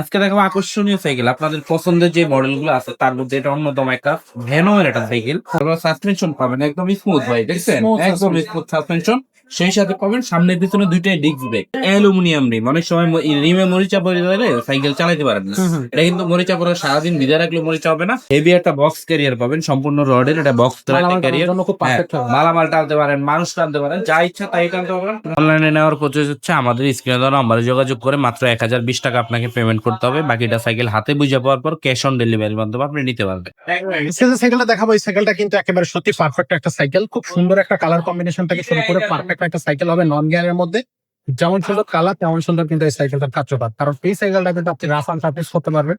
আজকে দেখাবো আকর্ষণীয় সাইকেল। আপনাদের পছন্দের যে মডেলগুলো আছে তার মধ্যে এটা অন্যতম একটা ভ্যানোয়ের একটা সাইকেল। তারপর সাসপেনশন পাবেন একদম স্মুথ ভাই দেখছেন? একদম স্মুথ সাসপেনশন সেই সাথে পাবেন সামনে পিছনে দুইটাই ডিস্ক ব্রেক অ্যালুমিনিয়াম রিম অনেক সময় রিমে মরিচা পড়ে গেলে সাইকেল চালাতে পারেন না। এটা কিন্তু মরিচা পরে সারাদিন ভিজে রাখলে মরিচা হবে না। হেভি একটা বক্স ক্যারিয়ার পাবেন সম্পূর্ণ রডের এটা বক্স মালামাল ক্যারিয়ার খুব পারফেক্ট মালামাল টানতে পারেন মানুষ টানতে পারেন যা ইচ্ছা তাই টানতে পারেন। অনলাইনে নেওয়ার প্রসেস হচ্ছে আমাদের স্ক্রিনে দেওয়া নাম্বারে যোগাযোগ করে মাত্র এক হাজার বিশ টাকা আপনাকে পেমেন্ট করতে হবে, বাকিটা সাইকেল হাতে বুঝে পাওয়ার পর ক্যাশ অন ডেলিভারির মাধ্যমে আপনি নিতে পারবেন। সাইকেলটা দেখাবো, এই সাইকেলটা কিন্তু একেবারে সত্যি পারফেক্ট একটা সাইকেল খুব সুন্দর একটা কালার কম্বিনেশন থেকে শুরু করে পারফেক্ট একটা সাইকেল হবে নন গিয়ারের মধ্যে। যেমন সুন্দর কালার তেমন সুন্দর কিন্তু এই সাইকেলটার কার্যকর। কারণ এই সাইকেলটা কিন্তু আপনি রাফ সার্ভিস করতে পারবেন।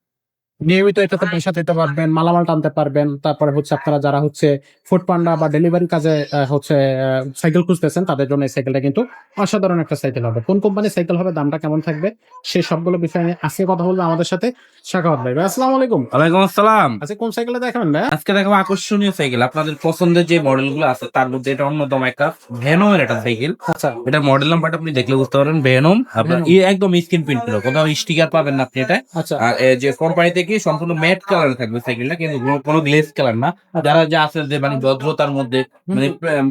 নিয়মিত এটাতে পয়সা দিতে পারবেন মালামাল টানতে পারবেন। তারপরে হচ্ছে আপনারা যারা হচ্ছে ফুড পান্ডা বা ডেলিভারি কাজে হচ্ছে সাইকেল খুঁজতেছেন তাদের জন্য এই সাইকেলটা কিন্তু অসাধারণ একটা সাইকেল হবে। কোন কোম্পানির সাইকেল হবে দামটা কেমন থাকবে সেই সবগুলো বিষয় নিয়ে আজকে কথা বলব। আমাদের সাথে শাখাওয়াত ভাই। ভাই, আসসালামু আলাইকুম। ওয়ালাইকুম আসসালাম। আচ্ছা কোন সাইকেলটা দেখাবেন ভাই? আজকে দেখাবো আকর্ষণীয় সাইকেল আপনাদের পছন্দের যে মডেলগুলো আছে তার মধ্যে এটা অন্যতম একটা ভ্যানোয়ের একটা সাইকেল আচ্ছা। এটার মডেল নাম্বারটা আপনি দেখলে বুঝতে পারবেন ভেনম আপনার একদম স্ক্রিন প্রিন্ট করা কোথাও স্টিকার পাবেন না আপনি এটা। আচ্ছা। আর যে কোম্পানি থেকে সম্পূর্ণ ম্যাট কালার থাকবে সাইকেলটা কিন্তু কোনো- গ্লেজ কালার না। যারা যা আছে যে মানে ভদ্রতার মধ্যে মানে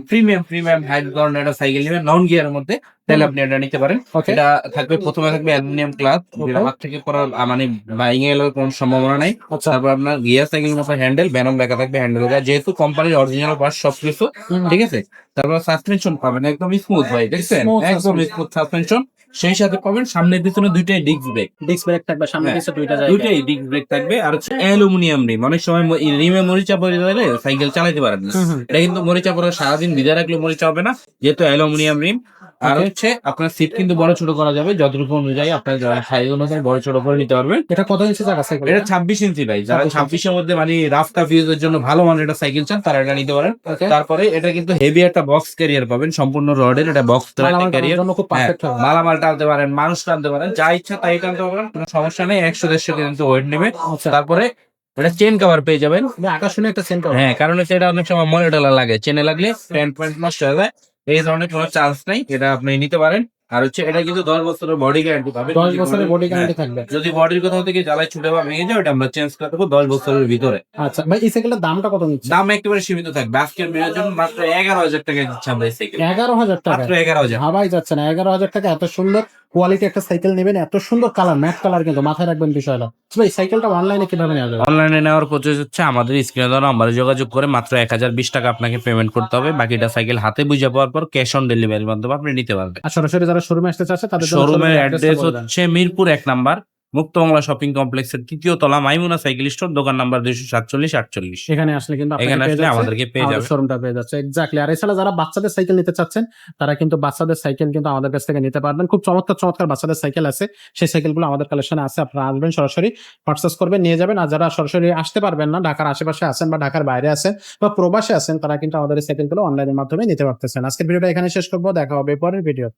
প্রিমিয়াম প্রিমিয়াম হাই ধরনের একটা সাইকেল নেবেন নন গিয়ারের মধ্যে তাহলে আপনি এটা নিতে পারেন। এটা থাকবে প্রথমে থাকবে অ্যালুমিনিয়াম ক্লাস Okay. হাত থেকে করার আ, মানে ভেঙে গেলে কোনো সম্ভাবনা নাই। আচ্ছা। তারপর আপনার গিয়ার সাইকেল মতো হ্যান্ডেল ব্যানম লেখা থাকবে হ্যান্ডেল যেহেতু কোম্পানির অরিজিনাল পার্ট সবকিছু ঠিক আছে? তারপর সাসপেনশন পাবেন একদম স্মুথ ভাই দেখছেন? একদম স্মুথ সাসপেনশন সেই সাথে পাবেন সামনের পিছনে দুইটাই ডিস্ক ব্রেক ডিস্ক ব্রেক থাকবে সামনে পিছনে দুইটা জায়গা। দুইটাই ডিস্ক ব্রেক থাকবে আর হচ্ছে অ্যালুমিনিয়াম রিম অনেক সময় রিমে মরিচা পড়ে গেলে সাইকেল চালাতে পারেন না। এটা কিন্তু মরিচা পরে সারাদিন ভিজা রাখলে মরিচা হবে না যেহেতু অ্যালুমিনিয়াম রিম আর. হচ্ছে আপনার সিট কিন্তু বড় ছোট করা যাবে যতটুকু অনুযায়ী আপনার সাইজ অনুযায়ী বড় ছোট করে নিতে পারবেন। এটা কত ইঞ্চি জায়গা সাইকেল এটা ছাব্বিশ ইঞ্চি ভাই যারা 26 ছাব্বিশের মধ্যে মানে রাফটা ফিউজের জন্য ভালো মানের একটা সাইকেল চান তারা এটা নিতে পারেন। তারপরে এটা কিন্তু হেভি একটা বক্স ক্যারিয়ার পাবেন সম্পূর্ণ রডের এটা বক্স ক্যারিয়ার খুব পারফেক্ট হবে। মালামাল টানতে পারেন মানুষ টানতে পারেন যা ইচ্ছা তাই টানতে পারেন কোনো সমস্যা নেই একশো দেড়শো কিন্তু ওয়েট নেবে। আচ্ছা। তারপরে এটা চেন কভার পেয়ে যাবেন। আকর্ষণীয় একটা সেন্টার হ্যাঁ কারণ হচ্ছে এটা অনেক সময় মনে টলা লাগে চেনে লাগলে প্যান্ট প্যান্ট নষ্ট হয়ে যায়। এই ধরনের কোনো চান্স নাই এটা আপনি নিতে পারেন। আর হচ্ছে এটা কিন্তু দশ বছরের বডি গ্যারান্টি পাবেন। দশ বছরের বডি। গ্যারান্টি থাকবে। যদি বডির কোথাও থেকে জ্বালায় ছুটে বা ভেঙে যায় ওটা আমরা চেঞ্জ করে দেবো দশ বছরের ভিতরে। আচ্ছা ভাই এই সাইকেলের দামটা কত নিচ্ছে দাম একেবারে সীমিত থাকবে। আজকের মেয়ের জন্য মাত্র এগারো হাজার টাকা দিচ্ছি আমরা এই সাইকেল এগারো হাজার টাকা? মাত্র এগারো হাজার। ভাবাই যাচ্ছে না। এগারো হাজার টাকা এত সুন্দর। কোয়ালিটি একটা সাইকেল নেবেন এত সুন্দর কালার ম্যাট কালার কিন্তু মাথায় রাখবেন বিষয়টা। আচ্ছা ভাই সাইকেলটা অনলাইনে কীভাবে নেওয়া যাবে? অনলাইনে নেওয়ার প্রসেস হচ্ছে আমাদের স্ক্রিনে দেওয়া নাম্বারে যোগাযোগ করে মাত্র এক হাজার বিশ টাকা আপনাকে পেমেন্ট করতে হবে। বাকিটা সাইকেল হাতে বুঝে পাওয়ার পর ক্যাশ অন ডেলিভারির মাধ্যমে আপনি নিতে পারবেন। আর সরাসরি যারা শোরুমে আসতে চাচ্ছে তাদের শোরুমের অ্যাড্রেস। হচ্ছে মিরপুর এক নাম্বার মুক্তবাংলা শপিং কমপ্লেক্সের তৃতীয় তলা মাইমুনা সাইকেল স্টোর দোকান নাম্বার দুইশো সাতচল্লিশ আটচল্লিশ। এখানে আসলে কিন্তু এখানে আসলে আমাদেরকে পেয়ে যাবে। শোরুমটা পেয়ে যাচ্ছে এক্স্যাক্টলি আর এছাড়া যারা বাচ্চাদের সাইকেল নিতে চাচ্ছেন তারা কিন্তু বাচ্চাদের সাইকেল কিন্তু আমাদের কাছ থেকে নিতে পারবেন। খুব চমৎকার চমৎকার বাচ্চাদের সাইকেল আছে। সেই সাইকেলগুলো আমাদের কালেকশনে আছে আপনারা আসবেন সরাসরি পার্চেস করবেন নিয়ে যাবেন। আর যারা সরাসরি আসতে পারবেন না ঢাকার আশেপাশে আছেন বা ঢাকার বাইরে আছেন বা প্রবাসে আছেন তারা কিন্তু আমাদের এই সাইকেলগুলো অনলাইনের মাধ্যমে নিতে পারতেছেন। আজকের ভিডিওটা এখানে শেষ করব দেখা হবে পরের ভিডিও